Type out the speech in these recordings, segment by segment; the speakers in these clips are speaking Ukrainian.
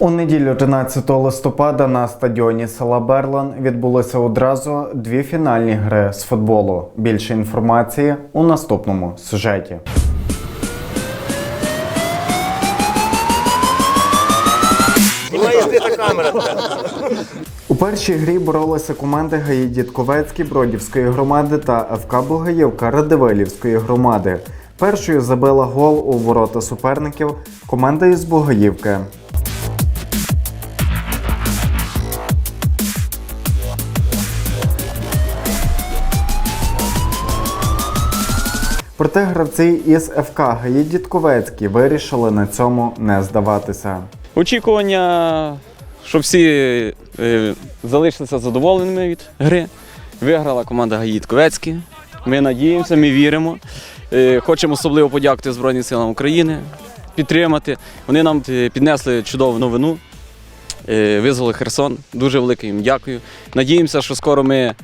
У неділю 11 листопада на стадіоні села Берлан відбулося одразу дві фінальні гри з футболу. Більше інформації у наступному сюжеті. У першій грі боролися команди ГАІ Дідковецький Бродівської громади та ФК Бугаївка Радивилівської громади. Першою забила гол у ворота суперників команда із Бугаївки. Проте гравці із ФК ГАІ Дідковецький вирішили на цьому не здаватися. Очікування, що всі е, залишилися задоволеними від гри. Виграла команда Гаїд Ковецький. Ми надіємося, ми віримо. Е, хочемо особливо подякувати Збройним силам України, підтримати. Вони нам е, піднесли чудову новину. Е, визвали Херсон. Дуже велике їм дякую. Надіємося, що скоро ми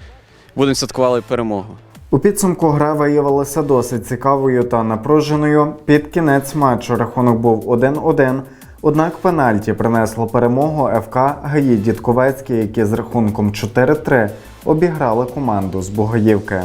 будемо святкувати перемогу. У підсумку гра виявилася досить цікавою та напруженою. Під кінець матчу рахунок був 1-1. Однак пенальті принесло перемогу ФК Гаї Дідковецький, які з рахунком 4-3 обіграли команду з Бугаївки.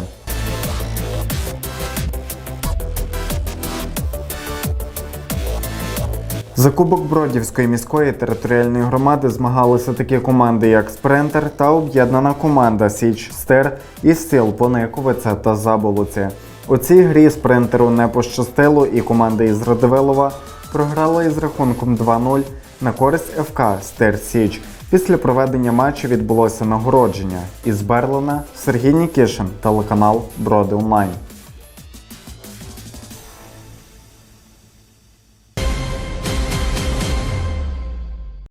За Кубок Бродівської міської територіальної громади змагалися такі команди, як Спринтер та об'єднана команда Січ Стер із сіл Пониковиця та Заболоці. У цій грі спринтеру не пощастило, і команда із Радивилова програла із рахунком 2-0 на користь ФК Стер Січ. Після проведення матчу відбулося нагородження із Берлина Сергій Нікішин, телеканал Броди Онлайн.